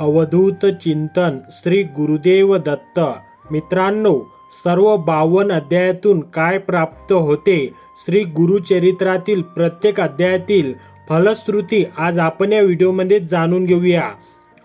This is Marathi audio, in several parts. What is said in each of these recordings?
अवधूत चिंतन श्री गुरुदेव दत्त. मित्रांनो सर्व बावन अध्यायातून काय प्राप्त होते? श्री गुरुचरित्रातील प्रत्येक अध्यायातील फलश्रुती आज आपण या व्हिडिओमध्ये जाणून घेऊया.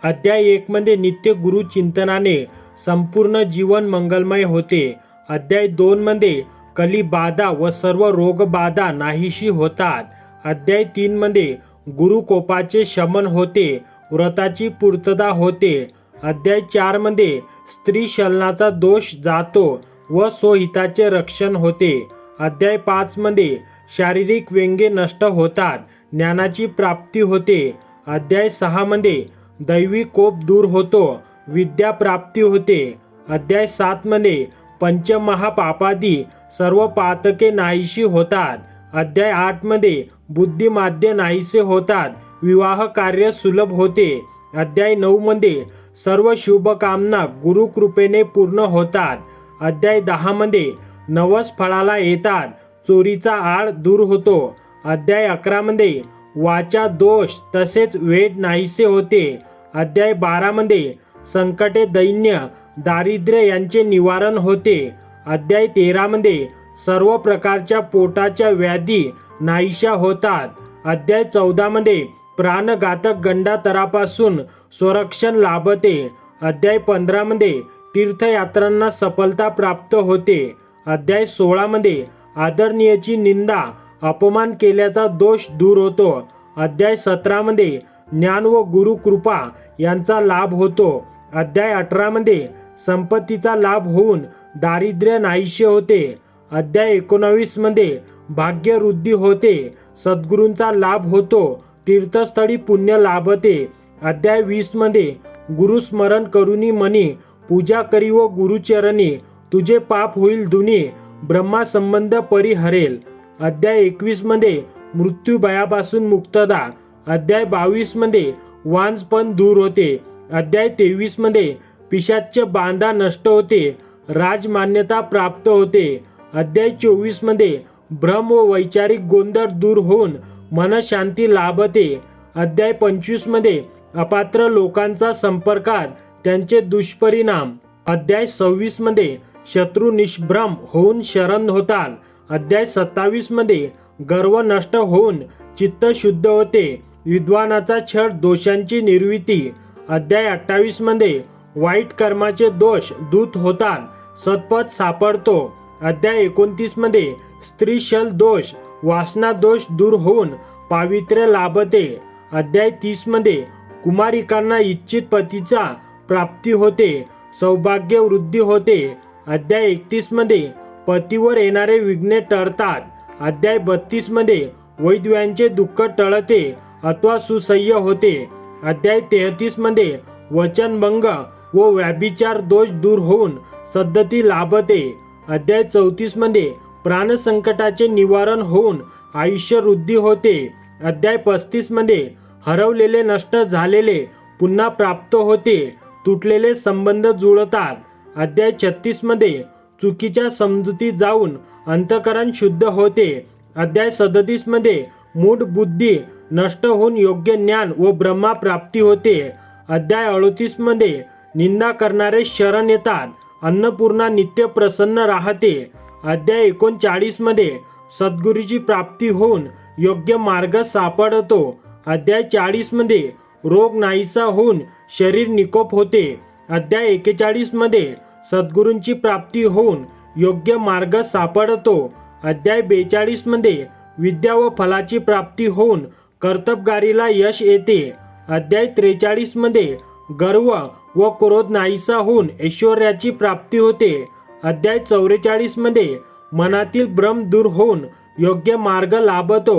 अध्याय एकमध्ये नित्य गुरु चिंतनाने संपूर्ण जीवन मंगलमय होते. अध्याय दोनमध्ये कलिबाधा व सर्व रोगबाधा नाहीशी होतात. अध्याय तीनमध्ये गुरुकोपाचे शमन होते. व्रताची पूर्तता होते. अध्याय चारमध्ये स्त्री शलनाचा दोष जातो व स्वहिताचे रक्षण होते. अध्याय पाचमध्ये शारीरिक व्यंगे नष्ट होतात ज्ञानाची प्राप्ती होते. अध्याय सहामध्ये दैवी कोप दूर होतो विद्या प्राप्ती होते. अध्याय सातमध्ये पंचमहापापादी सर्व पातके नाहीशी होतात. अध्याय आठमध्ये बुद्धिमाद्य नाहीसे होतात विवाह कार्य सुलभ होते. अध्याय नऊ मध्ये सर्व शुभकामना गुरुकृपेने पूर्ण होतात. अध्याय दहामध्ये नवस फळाला येतात. चोरीचा आळ दूर होतो. अध्याय अकरामध्ये वाचा दोष तसेच वेद नाहीसे होते. अध्याय बारामध्ये संकटे दैन्य दारिद्र्य यांचे निवारण होते. अध्याय तेरामध्ये सर्व प्रकारच्या पोटाच्या व्याधी नाहीशा होतात. अध्याय चौदामध्ये प्राणघातक गंडातरापासून संरक्षण लाभते. अध्याय पंधरामध्ये तीर्थयात्रांना सफलता प्राप्त होते. अध्याय सोळामध्ये आदरणीयची निंदा अपमान केल्याचा दोष दूर होतो. अध्याय सतरामध्ये ज्ञान व गुरुकृपा यांचा लाभ होतो. अध्याय अठरामध्ये संपत्तीचा लाभ होऊन दारिद्र्य नाहीशे होते. अध्याय एकोणावीसमध्ये भाग्यवृद्धी होते. सद्गुरूंचा लाभ होतो. तीर्थस्थळी पुण्य लाभते. अध्याय वीसमध्ये गुरुस्मरण करुनी मनी पूजा करी व गुरुचरणी तुझे पाप होईल दुनी ब्रह्मासंबंध परिहरेल अध्याय एकवीसमध्ये मृत्यू भयापासून मुक्तदा अध्याय बावीसमध्ये वांजपण दूर होते. अध्याय तेवीसमध्ये पिशाच्य बांधा नष्ट होते. राजमान्यता प्राप्त होते. अध्याय चोवीसमध्ये भ्रम व वैचारिक गोंधळ दूर होऊन मनशांती लाभते. अध्याय पंचवीसमध्ये अपात्र लोकांचा संपर्कात त्यांचे दुष्परिणाम. अध्याय सव्वीसमध्ये शत्रू निष्भ्रम होऊन शरण होतात अध्याय सत्तावीसमध्ये गर्व नष्ट होऊन चित्त शुद्ध होते. विद्वानाचा छळ दोषांची निर्मिती. अध्याय अठ्ठावीसमध्ये वाईट कर्माचे दोष दूत होतात सतपथ सापडतो. अध्याय एकोणतीसमध्ये स्त्रीशल दोष वासना दोष दूर होऊन पावित्र्य लाभते. अध्याय तीसमध्ये कुमारिकांना इच्छित पतीचा प्राप्ती होते सौभाग्य वृद्धी होते. अध्याय एकतीसमध्ये पतीवर येणारे विघ्ने टळतात. अध्याय बत्तीसमध्ये वैद्यांचे दुःख टळते अथवा सुसह्य होते. अध्याय तेहतीसमध्ये वचनभंग व व्याभिचार दोष दूर होऊन सद्धती लाभते. अध्याय चौतीसमध्ये प्राणसंकटाचे निवारण होऊन आयुष्य वृद्धी होते. अध्याय पस्तीसमध्ये हरवलेले नष्ट झालेले पुन्हा प्राप्त होते. तुटलेले संबंध जुळतात. अध्याय छत्तीसमध्ये चुकीच्या समजुती जाऊन अंतकरण शुद्ध होते. अध्याय सदतीसमध्ये मूढ बुद्धी नष्ट होऊन योग्य ज्ञान व ब्रह्मा प्राप्ती होते. अध्याय अडतीसमध्ये निंदा करणारे शरण येतात. अन्नपूर्णा नित्य प्रसन्न राहते. अध्याय एकोणचाळीसमध्ये सद्गुरूची प्राप्ती होऊन योग्य मार्ग सापडतो. अध्याय चाळीसमध्ये रोग नाहीसा होऊन शरीर निकोप होते. अध्याय एकेचाळीसमध्ये सद्गुरूंची प्राप्ती होऊन योग्य मार्ग सापडतो. अध्याय बेचाळीसमध्ये विद्या व फलाची प्राप्ती होऊन कर्तबगारीला यश येते. अध्याय त्रेचाळीसमध्ये गर्व व क्रोध नाहीसा होऊन ऐश्वर्याची प्राप्ती होते. अध्याय चौवेचाळीसमध्ये मनातील भ्रम दूर होऊन योग्य मार्ग लाभतो.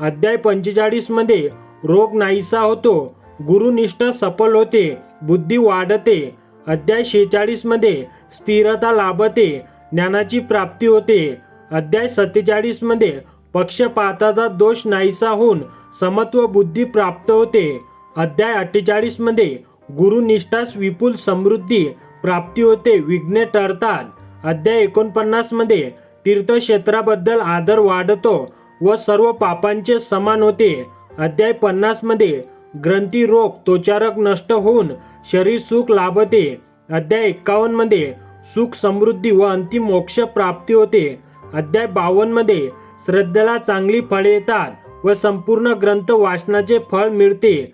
अध्याय पंचेचाळीसमध्ये रोग नाहीसा होतो. गुरुनिष्ठ सफल होते बुद्धी वाढते. अध्याय शेचाळीसमध्ये स्थिरता लाभते ज्ञानाची प्राप्ती होते. अध्याय सत्तेचाळीसमध्ये पक्षपाताचा दोष नाहीसा होऊन समत्व बुद्धी प्राप्त होते. अध्याय अठ्ठेचाळीसमध्ये गुरुनिष्ठास विपुल समृद्धी प्राप्ती होते विघ्ने टळतात. अध्याय एकोणपन्नासमध्ये तीर्थक्षेत्राबद्दल आदर वाढतो व सर्व पापांचे समान होते. अध्याय पन्नासमध्ये ग्रंथी रोग त्वचारक नष्ट होऊन शरीर सुख लाभते. अध्याय एक्कावन्नमध्ये सुख समृद्धी व अंतिम मोक्ष प्राप्ती होते. अध्याय बावन्नमध्ये श्रद्धेला चांगली फळे येतात व संपूर्ण ग्रंथ वाचनाचे फळ मिळते.